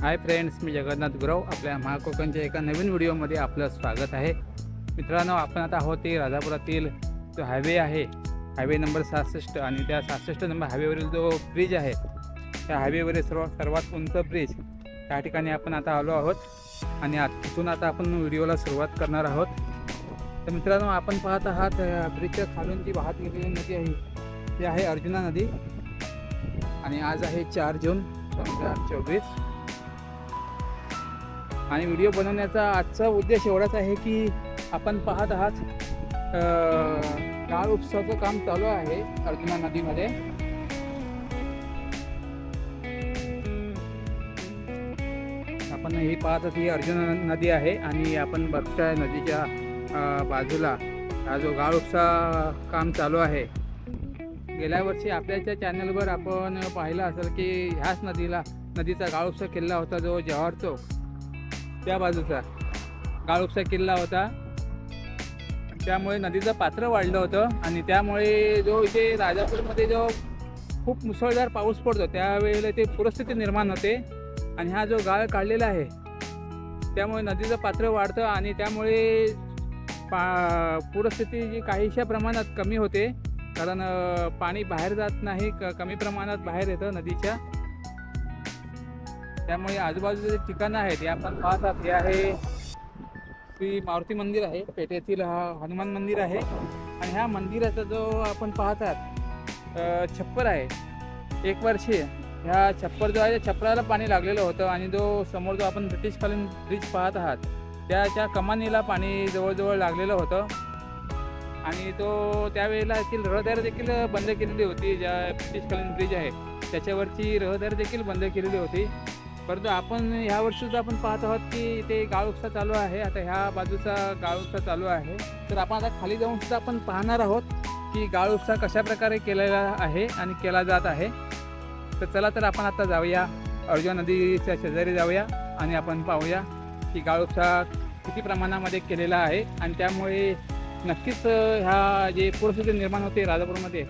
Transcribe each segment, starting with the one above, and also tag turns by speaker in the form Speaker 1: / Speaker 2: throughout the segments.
Speaker 1: हाय friends मी जगन्नाथ गुरव. आपल्या महाकोकणच्या एका नवीन व्हिडिओमध्ये आपलं स्वागत आहे. मित्रांनो आपण आता आहोत ते राजापुरातील जो हायवे आहे हायवे नंबर सहासष्ट आणि त्या सहासष्ट नंबर हायवेवरील जो ब्रिज आहे त्या हायवेवरील सर्व सर्वात उंच ब्रिज त्या ठिकाणी आपण आता आलो आहोत आणि तिथून आता आपण व्हिडिओला सुरुवात करणार आहोत. तर मित्रांनो आपण पाहत आहात ब्रिजच्या खालून जी वाहत गेलेली नदी आहे ती आहे अर्जुना नदी. आणि आज आहे चार जून दोन हजार चोवीस. आणि व्हिडिओ बनवण्याचा आजचा उद्देश एवढाच आहे की आपण पाहत आहात काळ उपसाचं काम चालू आहे अर्जुना नदीमध्ये. आपण ही पाहत आहोत ही अर्जुना नदी आहे आणि आपण बघताय नदीच्या बाजूला हा जो गाळ उपसा काम चालू आहे. गेल्या वर्षी आपल्याच्या चॅनलवर आपण पाहिलं असेल की ह्याच नदीला नदीचा गाळुपसा किल्ला होता जो जवाहर चौक. त्या बाजूचा. काळोपचा किल्ला होता. त्यामुळे नदीचं पात्र वाढलं होतं आणि त्यामुळे जो इथे राजापूरमध्ये जो खूप मुसळधार पाऊस पडतो त्यावेळेला ते पूरस्थिती निर्माण होते आणि हा जो गाळ काढलेला आहे त्यामुळे नदीचं पात्र वाढतं आणि त्यामुळे पा पूरस्थिती जी काहीशा प्रमाणात कमी होते. कारण पाणी बाहेर जात नाही क कमी प्रमाणात बाहेर येतं नदीच्या. त्यामुळे आजूबाजूचे जे ठिकाणं आहेत हे आपण पाहतात. हे आहे श्री मारुती मंदिर आहे. पेठेतील हा हनुमान मंदिर आहे. आणि ह्या मंदिराचा जो आपण पाहतात छप्पर आहे. एक वर्षी ह्या छप्पर जो आहे त्या छप्पराला पाणी लागलेलं होतं आणि जो समोर जो आपण ब्रिटिशकालीन ब्रिज पाहत आहात त्याच्या कमानीला पाणी जवळजवळ लागलेलं होतं. आणि तो त्यावेळेला येथील रहदारी देखील बंद केलेली होती. ज्या ब्रिटिशकालीन ब्रिज आहे त्याच्यावरची रहदारी देखील बंद केलेली होती. परंतु आपण ह्या वर्षी सुद्धा आपण पाहत आहोत की ते गाळ चालू आहे. आता ह्या बाजूचा गाळ चालू आहे. तर आपण आता खाली जाऊन सुद्धा आपण पाहणार आहोत की गाळ कशा प्रकारे केलेला आहे आणि केला जात आहे. तर चला तर आपण आता जाऊया. अर्जुन नदीच्या शेजारी जाऊया आणि आपण पाहूया की गाळ किती प्रमाणामध्ये केलेला आहे. आणि त्यामुळे नक्कीच ह्या जे परिस्थिती निर्माण होते राजापूरमध्ये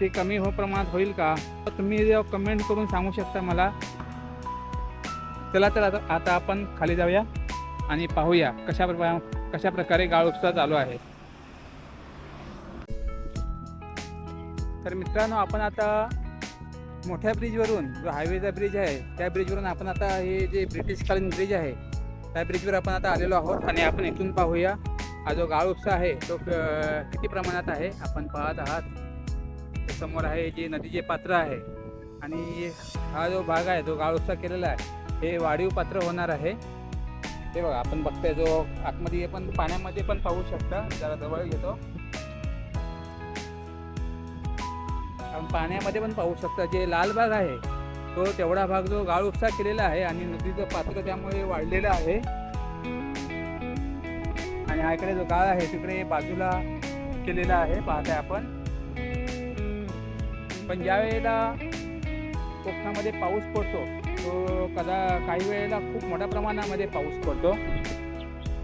Speaker 1: ते कमी हो प्रमाणात होईल का? तुम्ही कमेंट करून सांगू शकता मला. चला तर आता आता आपण खाली जाऊया आणि पाहूया कशा कशा प्रकारे गाळ उपसा चालू आहे. तर मित्रांनो आपण आता मोठ्या ब्रिजवरून जो हायवेचा ब्रिज आहे त्या ब्रिजवरून आपण आता हे जे ब्रिटिशकालीन ब्रिज आहे त्या ब्रिजवर आपण आता आलेलो आहोत आणि आपण इथून पाहूया हा जो गाळ उपसा आहे तो किती प्रमाणात आहे आपण पाहत आहात. समोर आहे जे नदीचे पात्र आहे आणि हा जो भाग आहे तो गाळ उपसा केलेला आहे. हे वाढीव पात्र होणार आहे. हे बघा आपण बघतोय जो आतमध्ये पण पाण्यामध्ये पण पाहू शकता. जरा जवळ घेतो. आपण पाण्यामध्ये पण पाहू शकता जे लाल भाग आहे तो तेवढा भाग जो गाळ उपसा केलेला आहे आणि नदीचं पात्र त्यामुळे वाढलेलं आहे. आणि हा इकडे जो गाळ आहे तिकडे बाजूला केलेला आहे पाहताय आपण. पण ज्या वेळेला कोकणामध्ये पाऊस पडतो तो कदा काही वेळेला खूप मोठ्या प्रमाणामध्ये पाऊस पडतो.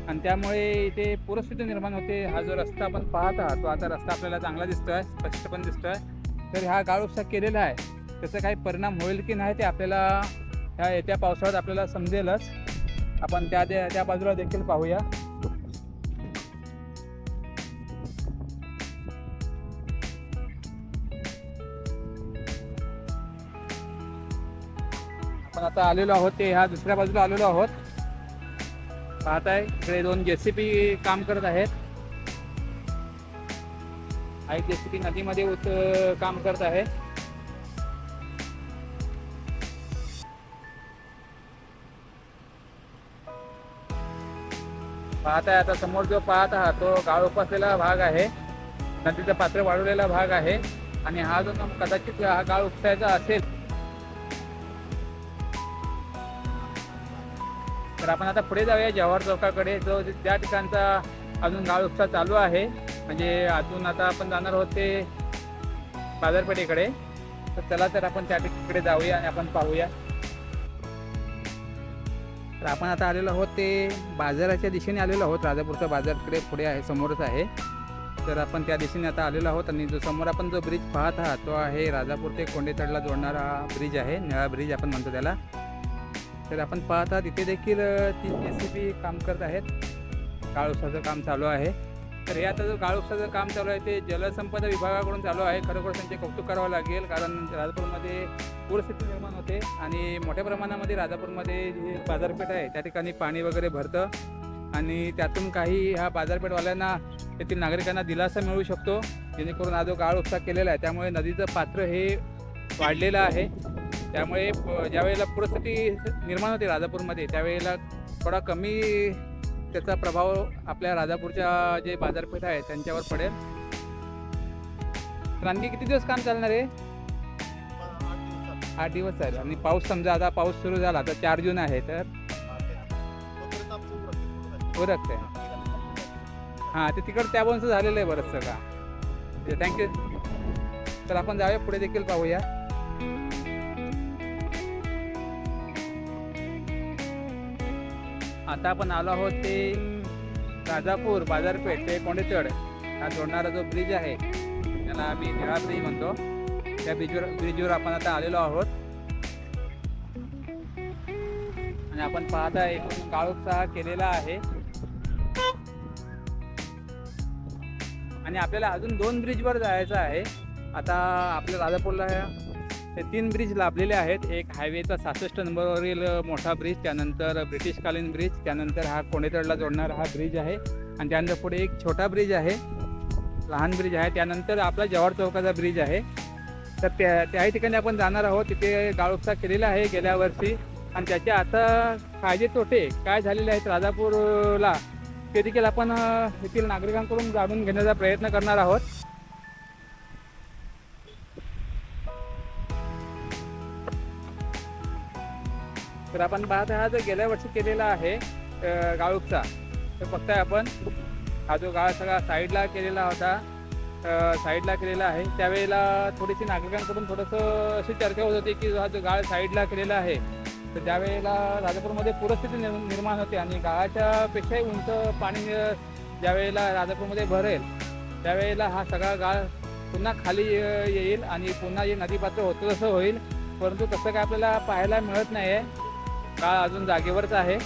Speaker 1: आणि त्यामुळे इथे पूरस्थिती निर्माण होते. हा जो रस्ता आपण पाहत आहात तो आता रस्ता आपल्याला चांगला दिसतो आहे स्पष्ट पण दिसतो आहे तर हा गाळुपसा केलेला आहे. त्याचा काही परिणाम होईल की नाही ते आपल्याला ह्या येत्या पावसाळ्यात आपल्याला समजेलच. आपण त्या त्या त्या बाजूला देखील पाहूया. आता आलेलो आहोत ते ह्या दुसऱ्या बाजूला आलेलो आहोत. पाहताय इकडे दोन जेसीबी काम करत आहेत. आई जेसीपी जेसीबी नदीमध्ये उत काम करत आहे. पाहताय आता समोर जो पाहत आहात तो गाळ उपसलेला भाग आहे. नदीचं पात्र वाढवलेला भाग आहे. आणि हा जो कदाचित हा गाळ उपसायचा असेल तर आपण आता पुढे जाऊया जवाहर चौकाकडे. जो त्या ठिकाणचा अजून गाळ उपसा चालू आहे म्हणजे अजून आता आपण जाणार आहोत ते बाजारपेठेकडे. तर चला तर आपण त्या ठिकाणी जाऊया आणि आपण पाहूया. तर आपण आता आलेलो आहोत ते बाजाराच्या दिशेने आलेलो आहोत. राजापूरचा बाजारकडे पुढे आहे समोरच आहे. तर आपण त्या दिशेने आता आलेलो आहोत आणि जो समोर आपण जो ब्रिज पाहत आहात तो आहे राजापूर ते कोंडेतडला जोडणारा ब्रिज आहे. निळा ब्रिज आपण म्हणतो त्याला. तर आपण पाहतात इथे देखील तीन जे सी बी काम करत आहेत. गाळोसाचं काम चालू आहे. तर हे आता जो गाळोसाचं काम चालू आहे ते जलसंपदा विभागाकडून चालू आहे. खरोखर त्यांचे कौतुक करावं लागेल कारण राजापूरमध्ये पूरस्थिती निर्माण होते आणि मोठ्या प्रमाणामध्ये राजापूरमध्ये जी बाजारपेठ आहे त्या ठिकाणी पाणी वगैरे भरतं. आणि त्यातून काही ह्या बाजारपेठवाल्यांना येथील नागरिकांना दिलासा मिळू शकतो. जेणेकरून हा जो गाळ उपसा केलेला आहे त्यामुळे नदीचं पात्र हे वाढलेलं आहे. त्यामुळे प- ज्यावेळेला पूरस्थिती निर्माण होते राजापूरमध्ये त्यावेळेला थोडा कमी त्याचा प्रभाव आपल्या राजापूरच्या जे बाजारपेठ आहे त्यांच्यावर पडेल. तर आणखी किती दिवस काम चालणार आहे? आठ दिवस चालेल. आणि पाऊस समजा आता पाऊस सुरू झाला तर चार जून आहे तर? उरकते हां ते तिकडं त्या बोनचं झालेलं आहे बरंचसं का? थँक्यू. तर आपण जाऊया पुढे देखील पाहूया. आता आपण आलो आहोत ते राजापूर बाजारपेठ ते कोंडेचड. हा जोडणारा जो ब्रिज आहे त्याला आम्ही निळा ब्रिज म्हणतो. त्या ब्रिजवर ब्रिजवर आपण आता आलेलो आहोत. आणि आपण पाहता एकूण काळोखसा केलेला आहे. आणि आपल्याला अजून दोन ब्रिजवर जायचं आहे. आता आपल्या राजापूरला ते तीन ब्रिज लाभलेले आहेत. एक हायवेचा सहासष्ट नंबरवरील मोठा ब्रिज त्यानंतर ब्रिटिशकालीन ब्रिज त्यानंतर हा कोंडेतडला जोडणारा हा ब्रिज आहे. आणि त्यानंतर पुढे एक छोटा ब्रिज आहे. लहान ब्रिज आहे. त्यानंतर आपला जवाहर चौकाचा ब्रिज आहे. तर त्या त्याही ठिकाणी आपण जाणार आहोत. तिथे गाळोपसा केलेला आहे गेल्या वर्षी. आणि त्याचे आता फायदे तोटे काय झालेले आहेत राजापूरला ते देखील आपण येथील नागरिकांकडून जाणून घेण्याचा प्रयत्न करणार आहोत. तर आपण पाहत हा जो गेल्या वर्षी केलेला आहे अ, गाळूपचा तर बघताय आपण हा जो गाळ सगळा साईडला केलेला होता साईडला केलेला आहे. त्यावेळेला थोडीशी नागरिकांकडून थोडंसं अशी चर्चा होत होती की हा जो गाळ साईडला केलेला आहे तर त्यावेळेला राजापूरमध्ये पूरस्थिती निर्माण होते आणि गाळाच्या पेक्षाही उंच पाणी ज्यावेळेला राजापूरमध्ये भरेल त्यावेळेला हा सगळा गाळ पुन्हा खाली येईल आणि पुन्हा जे नदीपात्र होतं तसं होईल. परंतु तसं काय आपल्याला पाहायला मिळत नाही आहे काळ अजून जागेवरच आहे.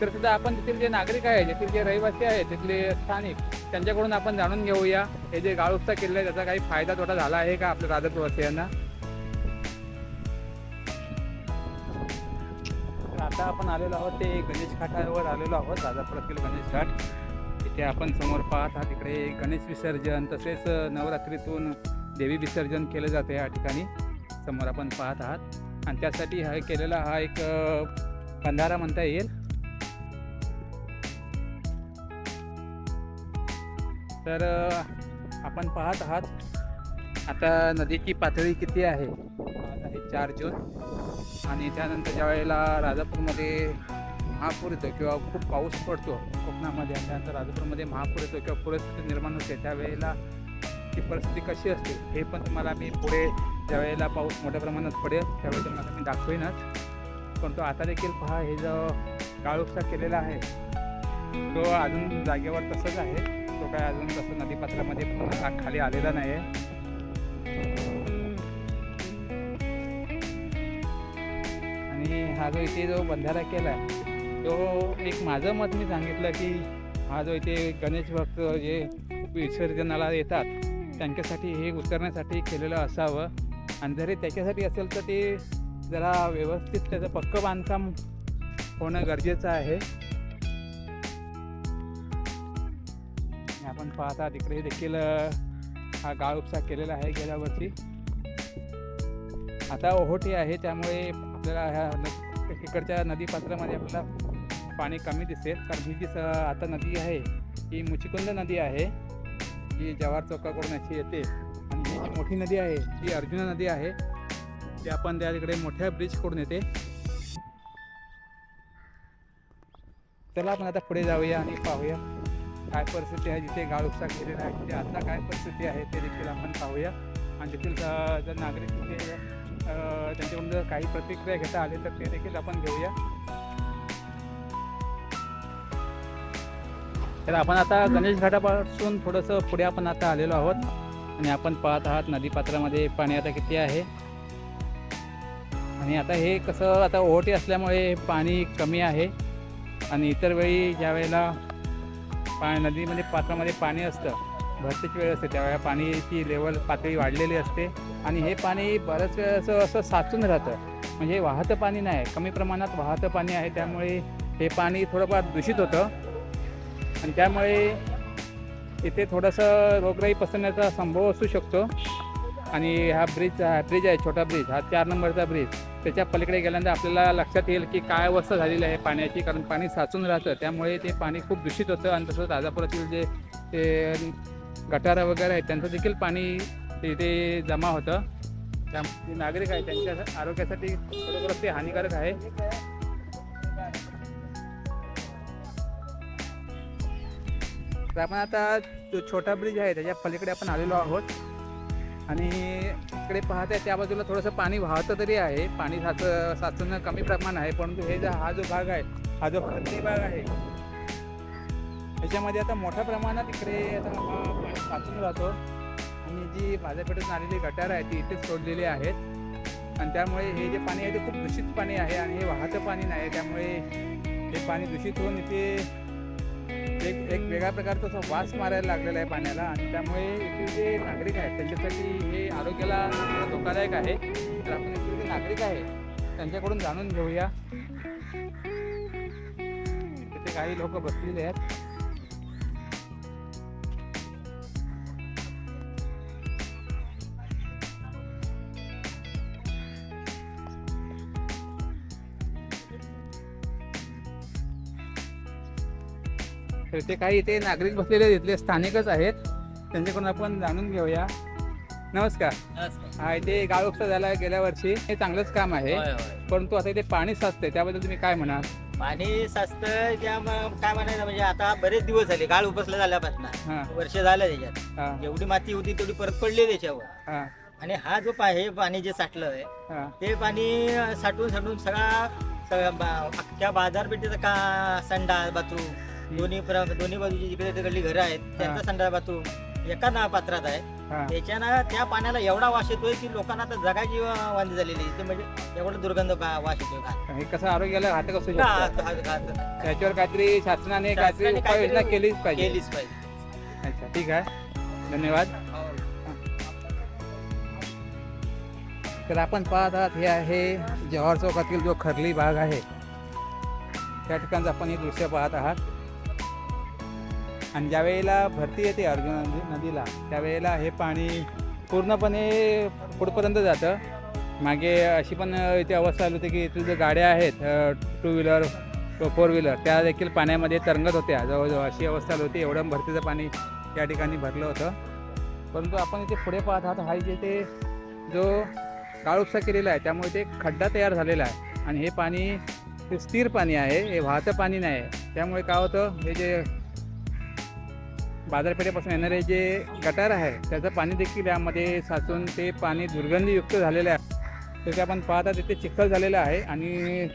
Speaker 1: तर सुद्धा आपण तिथील जे नागरिक आहेत तिथील जे रहिवासी आहेत तिथले स्थानिक त्यांच्याकडून आपण जाणून घेऊया. हे जे गाळ किल्ले आहे त्याचा काही फायदा तोटा झाला आहे का आपल्या राजत्ववासियांना तर आता आपण आलेलो आहोत ते गणेश घाटावर आलेलो आहोत राजापुरातील गणेश घाट. इथे आपण समोर पाहत आहात इकडे गणेश विसर्जन तसेच नवरात्रीतून देवी विसर्जन केलं जाते या ठिकाणी. समोर आपण पाहत आहात. आणि त्यासाठी हा केलेला हा एक बंधारा म्हणता येईल. तर आपण पाहत आहात आता नदीची पातळी किती आहे? आज आहे चार जून. आणि त्यानंतर ज्या वेळेला राजापूरमध्ये महापूर येतो किंवा खूप पाऊस पडतो कोकणामध्ये त्यानंतर राजापूरमध्ये महापूर येतो किंवा पूरस्थिती निर्माण होते त्यावेळेला ती परिस्थिती कशी असते हे पण तुम्हाला मी पुढे ज्या वेळेला पाऊस मोठ्या प्रमाणात पडेल त्यावेळी तुम्हाला मी दाखवेनच. पण तो आता देखील पहा हे जो काळोपसा केलेला आहे तो अजून जागेवर तसंच आहे. तो काय अजून तसं नदीपात्रामध्ये पण खाली आलेला नाही आहे आणि हा जो इथे जो बंधारा केला आहे तो एक माझं मत मी सांगितलं की हा जो इथे गणेश भक्त जे विसर्जनाला येतात त्यांच्यासाठी हे उतरण्यासाठी केलेलं असावं. आणि जरी त्याच्यासाठी असेल तर ते जरा व्यवस्थित त्याचं पक्क बांधकाम होणं गरजेचं आहे. आपण पाहता तिकडे देखील हा गाळ उपसा केलेला आहे गेल्या वर्षी आता ओहोटी आहे त्यामुळे आपल्याला ह्या इकडच्या इकडच्या नदीपात्रामध्ये आपल्याला पाणी कमी दिसेल. कारण ही जी स आता नदी आहे ही मुचिकुंद नदी आहे. जी जवाहर चौकाकडून अशी येते. आणि ही जी मोठी नदी आहे ती अर्जुना नदी आहे ती आपण त्या तिकडे मोठ्या ब्रिजकडून येते. चला आपण आता पुढे जाऊया आणि पाहूया काय परिस्थिती आहे जिथे गाळ उपसा केलेला आहे तिथे आता काय परिस्थिती आहे ते देखील आपण पाहूया. आणि तेथील जर नागरिक तिथे त्यांच्याकडून जर काही प्रतिक्रिया घेता आली तर ते देखील आपण घेऊया. तर आपण आता गणेश घाटापासून थोडंसं पुढे आपण आता आलेलो आहोत. आणि आपण पाहत आहात नदीपात्रामध्ये पाणी आता किती आहे. आणि आता हे कसं आता ओहोटी असल्यामुळे पाणी कमी आहे. आणि इतर वेळी ज्या वेळेला पा नदीमध्ये पात्रामध्ये पाणी असतं भरतीची वेळ असते त्यावेळेला पाणीची लेवल पातळी वाढलेली असते. आणि हे पाणी बऱ्याच वेळा असं असं साचून राहतं. म्हणजे वाहतं पाणी नाही कमी प्रमाणात वाहतं पाणी आहे त्यामुळे हे पाणी थोडंफार दूषित होतं. आणि त्यामुळे इथे थोडंसं रोगराई पसरण्याचा संभव असू शकतो. आणि हा ब्रिज हा ब्रिज आहे छोटा ब्रिज हा चार नंबरचा ब्रिज त्याच्या पलीकडे गेल्यानंतर आपल्याला लक्षात येईल की काय अवस्था झालेली आहे पाण्याची कारण पाणी साचून राहतं. त्यामुळे ते पाणी खूप दूषित होतं आणि तसंच राजापुरातील जे ते गटारं वगैरे आहेत त्यांचं देखील पाणी तिथे जमा होतं. त्या नागरिक आहेत त्यांच्या आरोग्यासाठी खरोखरच ते हानिकारक आहे. तर आपण आता जो छोटा ब्रिज आहे त्याच्या पलीकडे आपण आलेलो आहोत. आणि इकडे पाहताय त्या बाजूला थोडंसं पाणी वाहतं तरी आहे. पाणी साच साचणं कमी प्रमाण आहे परंतु हे जो हा जो भाग आहे हा जो खड्डे भाग आहे त्याच्यामध्ये आता मोठ्या प्रमाणात इकडे आता पाणी साचून राहतो आणि जी बाजारपेठेतून आलेली गटारं आहे ती इथेच सोडलेली आहेत आणि त्यामुळे हे जे पाणी आहे ते खूप दूषित पाणी आहे आणि हे वाहतं पाणी नाही. त्यामुळे हे पाणी दूषित होऊन इथे एक एक वेगळ्या प्रकारचा असा वास मारायला लागलेला आहे पाण्याला आणि त्यामुळे इथले जे नागरिक आहेत त्यांच्यासाठी हे आरोग्याला धोकादायक आहे. तर आपण इथले जे नागरिक आहे त्यांच्याकडून जाणून घेऊया. तिथे काही लोक बसलेले आहेत. तर ते काही इथे नागरिक बसलेले इथले स्थानिकच आहेत. त्यांच्याकडून आपण जाणून घेऊया. नमस्कार. हा इथे गाळ उपसा झाला गेल्या वर्षी. हे चांगलंच काम आहे. परंतु आता इथे पाणी साचते त्याबद्दल तुम्ही काय म्हणाल?
Speaker 2: पाणी साचतं म- काय म्हणायचं म्हणजे आता बरेच दिवस झाले गाळ उपसला झाल्यापासून.
Speaker 1: हां.
Speaker 2: वर्ष झालं त्याच्यात.
Speaker 1: हां.
Speaker 2: जेवढी माती होती तेवढी परत पडली त्याच्यावर.
Speaker 1: हां.
Speaker 2: आणि हा जो पा हे पाणी जे साठलं आहे
Speaker 1: हां.
Speaker 2: ते पाणी अं, साठवून साठवून सगळा सगळा बा- अख्ख्या बाजारपेठेचा का संडास बाथरूम दोन्ही प्र दोन्ही बाजूची जिकडे तिकडली घरं आहेत त्यांचा संडास बाथरूम एका ना पात्रात आहे.
Speaker 1: हां.
Speaker 2: त्याच्यानं त्या पाण्याला एवढा वास येतोय की लोकांना आता जगाची वा- वांदी झालेली आहे. ते म्हणजे एवढं दुर्गंध बा- वास येतोय का?
Speaker 1: हे कसं आरोग्याला घातक असू शकतं.
Speaker 2: घात- घात- घात-
Speaker 1: त्याच्यावर काहीतरी शासनाने काहीतरी
Speaker 2: शासनाने
Speaker 1: उपाययोजना केलीच पाहिजे.
Speaker 2: केलीच पाहिजे.
Speaker 1: अच्छा ठीक आहे. धन्यवाद. तर आपण पाहत आहात हे आहे जवाहर चौकातील जो खरली भाग आहे. त्या ठिकाणचं आपण हे दृश्य पाहत आहात. आणि ज्यावेळेला भरती येते अर्जुन नदी- नदीला त्यावेळेला हे पाणी पूर्णपणे पुढपर्यंत जातं. मागे अशी पण इथे अवस्था आली होती की इथली जे गाड्या आहेत टू व्हीलर फोर व्हीलर त्या देखील पाण्यामध्ये तरंगत होत्या. जवळजवळ अशी अवस्था आली होती. एवढं भरतीचं पाणी त्या ठिकाणी भरलं होतं. परंतु आपण इथे पुढे पाहत आहात हा इथे ते जो काळोपसा केलेला आहे त्यामुळे ते खड्डा तयार झालेला आहे. आणि हे पाणी स्थिर पाणी आहे. हे वाहतं पाणी नाही. आहे त्यामुळे काय होतं हे जे बाजारपेठेपासून येणारे जे गटार आहे त्याचं पाणी देखील यामध्ये साचून ते पाणी दुर्गंधीयुक्त झालेलं आहे. तर ते आपण पाहता तिथे चिखल झालेला आहे आणि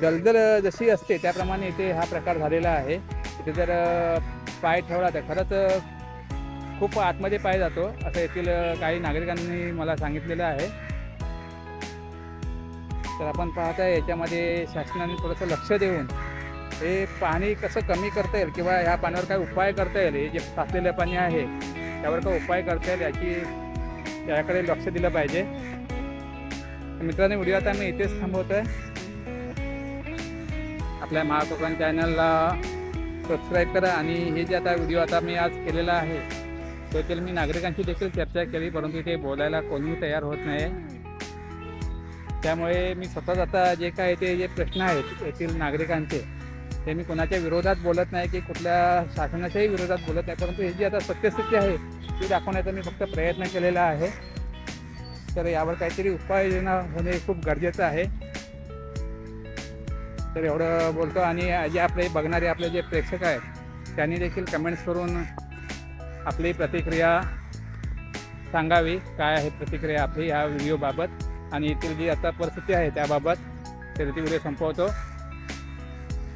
Speaker 1: दलदल जशी असते त्याप्रमाणे इथे हा प्रकार झालेला आहे. इथे जर पाय ठेवला तर खरंच खूप आतमध्ये पाय जातो असं येथील काही नागरिकांनी मला सांगितलेलं आहे. तर आपण पाहता याच्यामध्ये शासनाने थोडंसं लक्ष देऊन हे पाणी कसं कमी करता येईल किंवा ह्या पाण्यावर काय उपाय करता येईल हे जे साचलेलं पाणी आहे त्यावर काय उपाय करता येईल याची याकडे लक्ष दिलं पाहिजे. मित्रांनो व्हिडिओ आता मी इथेच थांबवतो आहे आपल्या महाकोकण चॅनलला सबस्क्राईब करा आणि हे जे आता व्हिडिओ आता मी आज केलेला आहे त्यातील मी नागरिकांशी देखील चर्चा केली परंतु इथे बोलायला कोणीही तयार होत नाही. त्यामुळे मी स्वतःच आता जे काय ते जे प्रश्न आहेत येथील नागरिकांचे ते मी कोणाच्या विरोधात बोलत नाही की कुठल्या शासनाच्याही विरोधात बोलत नाही परंतु ही जी आता सत्यस्थिती आहे ती दाखवण्याचा मी फक्त प्रयत्न केलेला आहे. तर यावर काहीतरी उपाययोजना होणे खूप गरजेचं आहे. तर एवढं बोलतो आणि जे आपले बघणारे आपले जे प्रेक्षक आहेत त्यांनी देखील कमेंट्स करून आपली प्रतिक्रिया सांगावी काय आहे प्रतिक्रिया आपली ह्या व्हिडिओबाबत. आणि इथील जी आता परिस्थिती आहे त्याबाबत तर ती व्हिडिओ संपवतो.